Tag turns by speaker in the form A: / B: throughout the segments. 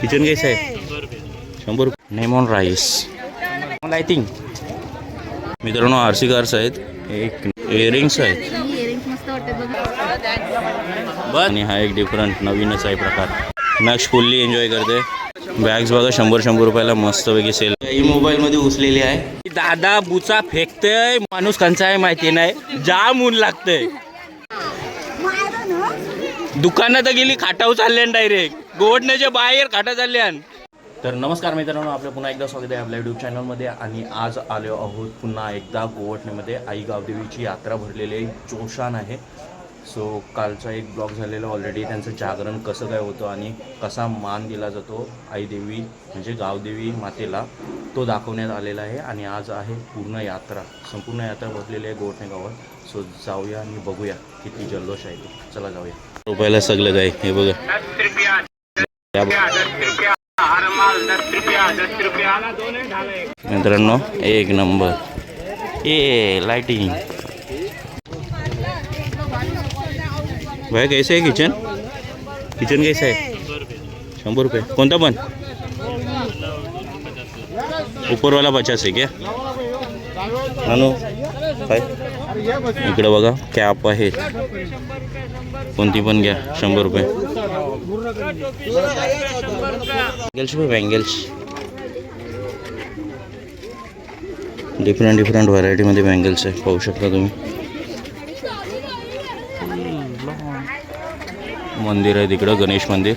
A: Kitchen कैसे आहे शंभर रुपये. नेमॉन राईस लायटिंग मित्रांनो आर सी कार्स आहेत एक इयरिंग्स आहेत.
B: इयरिंग्स मस्त वाटते बघ
A: बस आणि हा एक डिफरंट नवीनच आहे प्रकार. नक्ष फुल्ली एन्जॉय करते. बॅग्स बघा शंभर शंभर रुपयाला मस्तपैकी सेल ही मोबाईलमध्ये उचलेली आहे. दादा बुचा फेकतय माणूस कंचा आहे माहिती नाही. जाम ऊन लागतंय. दुकानात गेली खाटाव चालले डायरेक्ट गोवडण्याच्या बाहेर खाटा चालल्यान तर नमस्कार मित्रांनो आपलं पुन्हा एकदा स्वागत आहे आपल्या यूट्यूब चॅनलमध्ये आणि आज आलो आहोत पुन्हा एकदा गोवटणेमध्ये. आई गावदेवीची यात्रा भरलेली आहे जोशान आहे. सो कालचा एक ब्लॉग झालेला ऑलरेडी त्यांचं जागरण कसं काय होतं आणि कसा मान दिला जातो आई देवी म्हणजे गावदेवी मातेला तो दाखवण्यात आलेला आहे. आणि आज आहे पूर्ण यात्रा संपूर्ण यात्रा भरलेली आहे गोवटणे गावात सो जाऊया आणि बघूया किती जल्लोष आहे तो. चला जाऊया. रुपयाला सगळं काय हे बघा. या बघा. मित्रांनो, एक नंबर. ए लाइटिंग भाई, कैसे आहे किचन किचन कैसे आहे? शंभर रुपये. कोणता पण? उपरवाला पचास आहे क्या? काय इकडे बघा कॅप आहे. कोणती पण घ्या शंभर रुपये. बँगल्स बँगल्स डिफरंट डिफरंट व्हरायटीमध्ये बँगल्स आहे पाहू शकता तुम्ही. मंदिर आहे तिकडं गणेश मंदिर.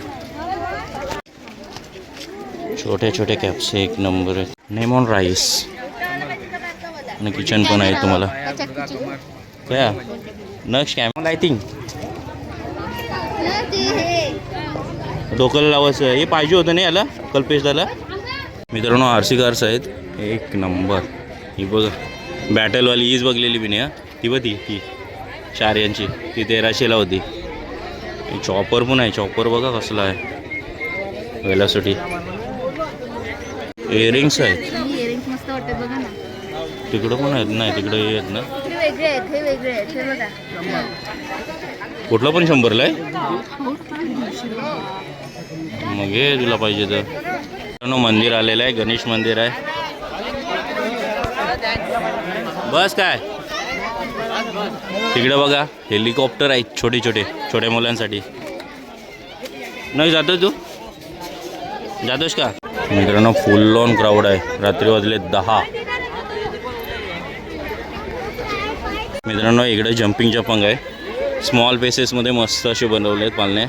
A: छोट्या छोट्या कॅप्स एक नंबर आहे. नेमॉन राईस आणि किचन पण आहे तुम्हाला. काय नक्स्ट कॅम आय थिंक डोक्याला लावायचं. हे पाहिजे होतं नाही याला? कल्पेश दाला मित्रांनो आर सी कार्स आहेत. एक नंबर. ही बघा. बॅटलवाली हीच बघलेली मी नाही हा. ती बघ ती ती चार यांची. ती तेराशेला होती. चॉपर पण आहे. चॉपर बघा कसला आहे. वेलासाठी इयरिंग्स आहेत
B: इयरिंग्स मस्त वाटते बघा ना
A: तिकडं पण आहेत नाही तिकडं हे आहेत ना.
B: हे वेगळे आहेत हे वेगळे आहेत हे बघा.
A: कुठला पण शंभरला आहे? मग हे तुला पाहिजे तर. मंदिर आलेलं आहे गणेश मंदिर आहे. बस काय? तिकडे बघा हेलिकॉप्टर आहेत छोटे छोटे छोट्या मुलांसाठी. नाही जातो तू? जातोस का? मित्रांनो फुल ऑन क्राऊड आहे. रात्री वाजले दहा. मित्रांनो इकडे जम्पिंग जपंग आहे. स्मॉल पेसेसमध्ये मस्त असे बनवले आहेत पालने.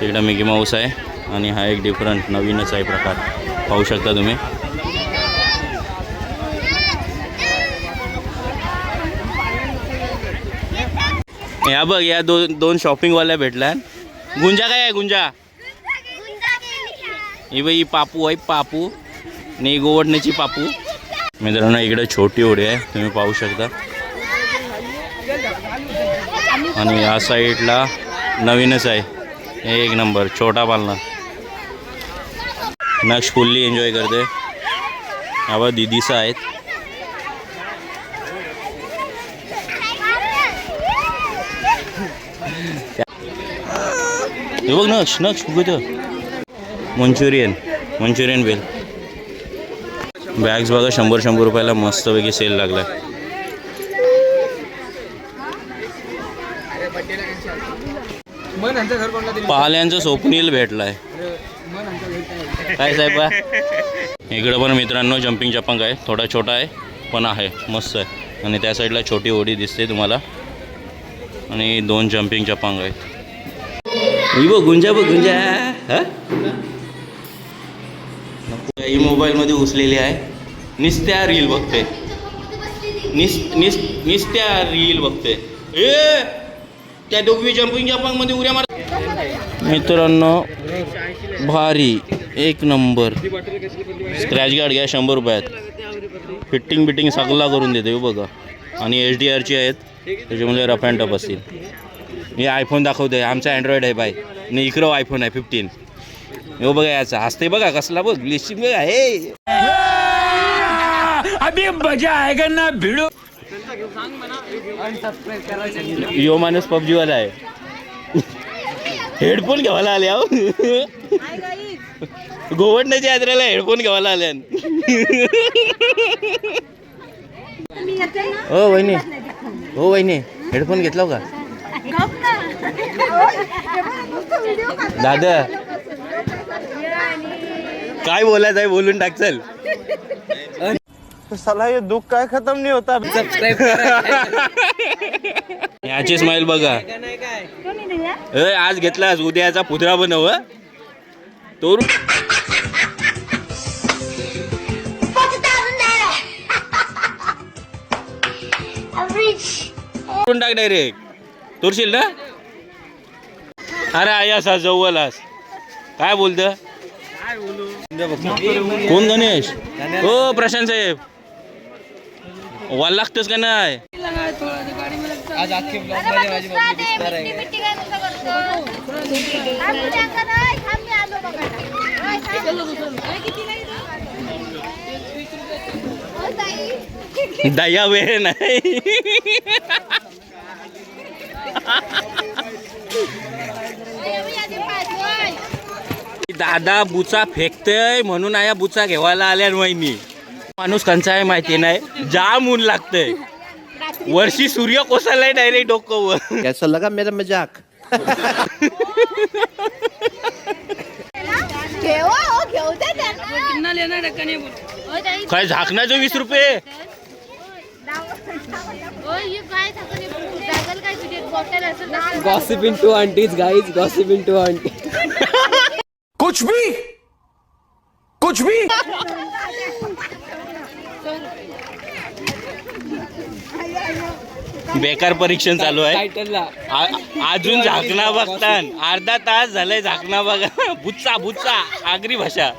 A: तिकडं मिकी माऊस आहे आणि हा एक डिफरंट नवीनच आहे प्रकार. पाहू शकता तुम्ही. या बघ या दोन दोन शॉपिंगवाल्या भेटल्या. गुंजा काय आहे गुंजा? ही बाई ही पापू आहे पापू. आणि गोवडण्याची पापू. मित्रांनो इकडे छोटी होडी आहे. तुम्ही पाहू शकता. आणि या साईडला नवीनच आहे. एक नंबर छोटा पालना. नक्ष फुल्ली एन्जॉय करते. यावर दिदीसा आहेत. हे बघ नक्ष नक्ष कुठं मंचुरियन मंचुरियन बेल. बॅग्स बघा शंभर शंभर रुपयाला मस्तपैकी सेल लागलाय.
C: मन यांचं घर कोणला दिलं?
A: पाहल्यांचं स्वप्नील भेटलाय.
C: मन यांचं घर
A: काय? साहेबा? इकडं पण मित्रांनो जम्पिंग जपंग आहे. थोडा छोटा आहे पण आहे. मस्त आहे. आणि त्या साईडला छोटी होडी दिसते तुम्हाला. आणि दोन जम्पिंग जपांग आहेत. ही बघ गुंजा बघ गुंजा. हा? ही मोबाईलमध्ये उचलेली आहे. निस्त्या रील बघते. निस निस निस्त्या रील बघते. ए! त्या दोघी जम्पिंग उड्या मार मित्रांनो भारी. एक नंबर. स्क्रॅच गार्ड घ्या शंभर रुपयात. फिट्टिंग बिटिंग सगळा करून देते हो बघा. आणि एच डी आरची आहेत त्याच्यामध्ये रफ अँड टफ असतील. मी आयफोन दाखवते आमचा अँड्रॉइड आहे बाय आणि इकडं आयफोन आहे फिफ्टीन हो बघा याचा. हसते बघा कसला बघ लिस्टिंग बघा हे.
C: अभी मजा आएगा ना भिडो.
A: यो माणूस पबजीवाला आहे. हेडफोन घ्यायला आले अहो गोवडण्याच्या यात्रेला हेडफोन घ्यायला आल्यान हो वहिनी. हो वहिनी. हेडफोन घेतला का? दादा. काय बोलायचं आहे बोलून टाक चल साला हे दुःख काय खतम नाही होता
C: सबस्क्राईब
A: याची स्माइल बघा. ए, आज घेतलास उद्याचा पुतळा बनव हं? तो करून टाक डायरेक्ट तोरशील ना? अरे आई असा जवळलास काय बोलत? कोण गणेश? हो प्रशांत साहेब. वाल लागतोस का नाही?
C: आज अख्खे ब्लॉगमध्ये माझी मम्मी दिसणार आहे
A: दया वेळ नाही. दादा बुचा फेकतय म्हणून आया बुचा घेवायला आल्या वहिनी माणूस कंचा आहे माहिती नाही जाम ऊन लागतंय वर्षी सूर्य कोसळलाय डायरेक्ट डोकं
D: कैसा लगा मेरा मजाक
B: हो.
A: काय झाकणाचं वीस रुपये
B: काय झाकण आहे? जागल काय तुझी बॉटल असेल तसं.
C: Gossip in two aunties guys gossip in two aunty
D: कुछ भी कुछ भी
A: बेकार परीक्षण चालू आहे. अजून झाकणा बघतान. अर्धा तास झालंय झाकणा बघा. बुच्चा बुच्चा. आगरी भाषा.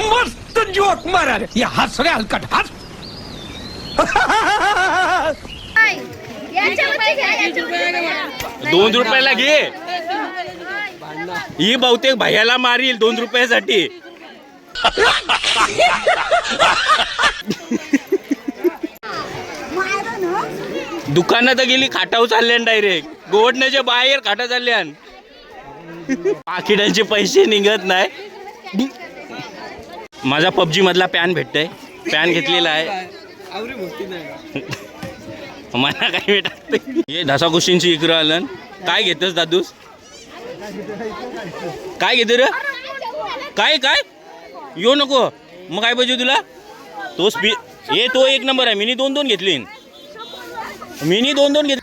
C: मस्त जोक मारा या हस रे हलकट. हस.
A: दोन रुपयाला घे. ही बहुतेक भैयाला मारील दोन रुपयासाठी. दुकानात गेली खाटाव चालल्यान डायरेक्ट गोवडण्याच्या बाहेर खाटा चालल्यान पाकिटांचे पैसे निघत नाही. माझा पबजी मधला पॅन भेटतय. पॅन घेतलेला आहे. मला काय भेटत हे ढसा गोष्टींची इकडं आलं. काय घेतस दादूस? काय घेतो रे? काय काय? येऊ नको. मग काय पाहिजे तुला? तो स्पी हे तो एक नंबर आहे. मिनी दोन दोन घेतली. मिनी दोन दोन घेत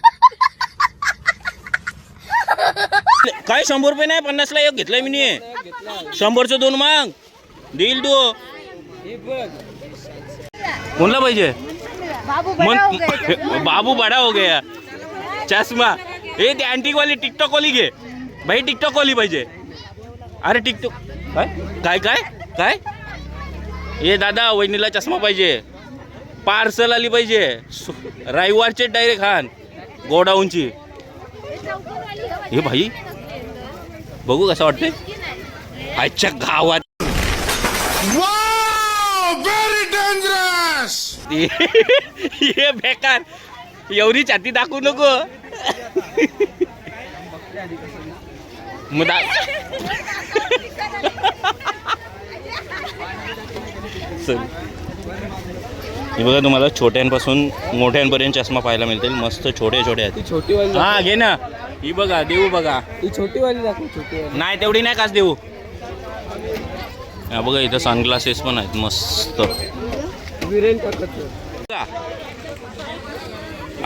A: काय शंभर रुपये नाही? पन्नासला एक घेतलाय मिनी. शंभरचं दोन माग. देईल तू.
C: हे
A: कोणला पाहिजे?
B: बाबू बडा हो
A: हो गया. चष्मा. ए ते अँटिक वाली टिकटॉक वाली घे. भाई टिकटॉक वाली पाहिजे. अरे टिकटॉक काय? काय काय? काय? ए दादा वहिनीला चष्मा पाहिजे. पार्सल आली पाहिजे. रविवारचे डायरेक्ट खान गोडाऊनची. हे भाई बघू कसं वाटते आजच्या गावात.
D: वेरी डेंजरस
A: हे बेकार. एवढी छाती दाखवू नको. मग दा चल. हे बघा तुम्हाला छोट्यांपासून मोठ्यांपर्यंत चष्मा पाहायला मिळतील. मस्त छोटे छोटे आहेत.
C: छोटी वाली
A: हा घे ना. ही बघा देऊ बघा.
C: ती छोटी वाली दाखव छोटी वाली.
A: नाही तेवढी नाही काच देऊ. हा बघा इथं सनग्लासेस पण आहेत. मस्त. बघा.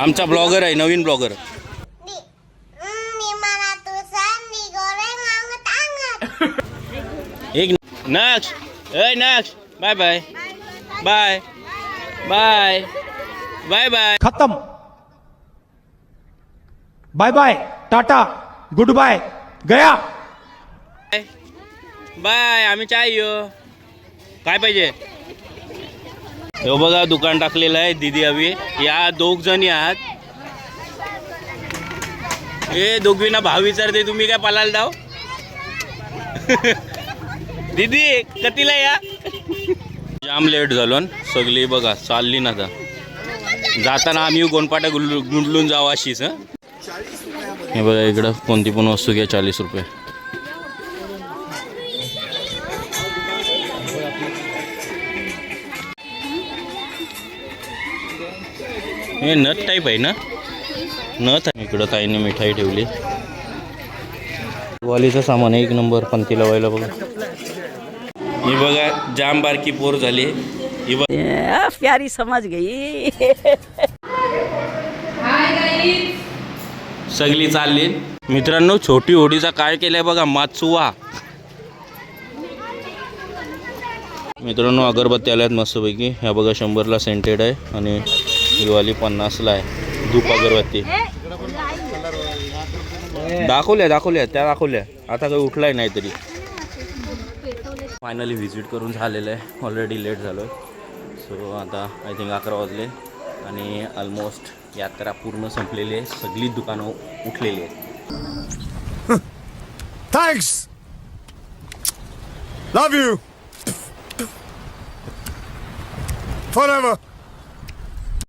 A: आमचा ब्लॉगर आहे नवीन ब्लॉगर. नक्ष ए Naksh bye bye bye bye bye bye
E: खत्म. Bye bye Tata good bye गया.
A: बाय आम्ही चाय येऊ काय पाहिजे? हे बघा दुकान टाकलेलं आहे दिदी हवी या दोघ जणी आहात. हे दोघींना भाव विचारते तुम्ही काय पलाल दाव? दीदी कतीला या. जाम लेट झालो सगळी बघा चालली ना आता. जाताना आम्ही गोंडपाटा गुंडलून जाऊ अशीच हे. बघा इकडं कोणती पण वस्तू घ्या चाळीस रुपये. हे नथ टाईप आहे ना? नथ आहे. इकडं ताईने मिठाई ठेवली. वालीचं सामान एक नंबर पंथी लावायला बघा. ही बघा जाम बारकी पोर झाली. ही बघ
B: प्यारी समझ गई.
A: सगळी चालली. मित्रांनो छोटी होडीचा काय केलंय बघा माचुवा. मित्रांनो अगरबत्ती आल्यात मस्तपैकी. ह्या बघा शंभरला सेंटेड आहे आणि वाली पन्नासला आहे. धूप अगरबत्ती. दाखवल्या दाखवल्या त्या दाखवल्या. आता काही उठलाय नाही तरी फायनली व्हिजिट करून झालेलं आहे. ऑलरेडी लेट झालो आहे सो आता आय थिंक अकरा वाजले आणि ऑलमोस्ट यात्रा पूर्ण संपलेली आहे. सगळी दुकानं उठलेली आहेत.
D: Thanks love you forever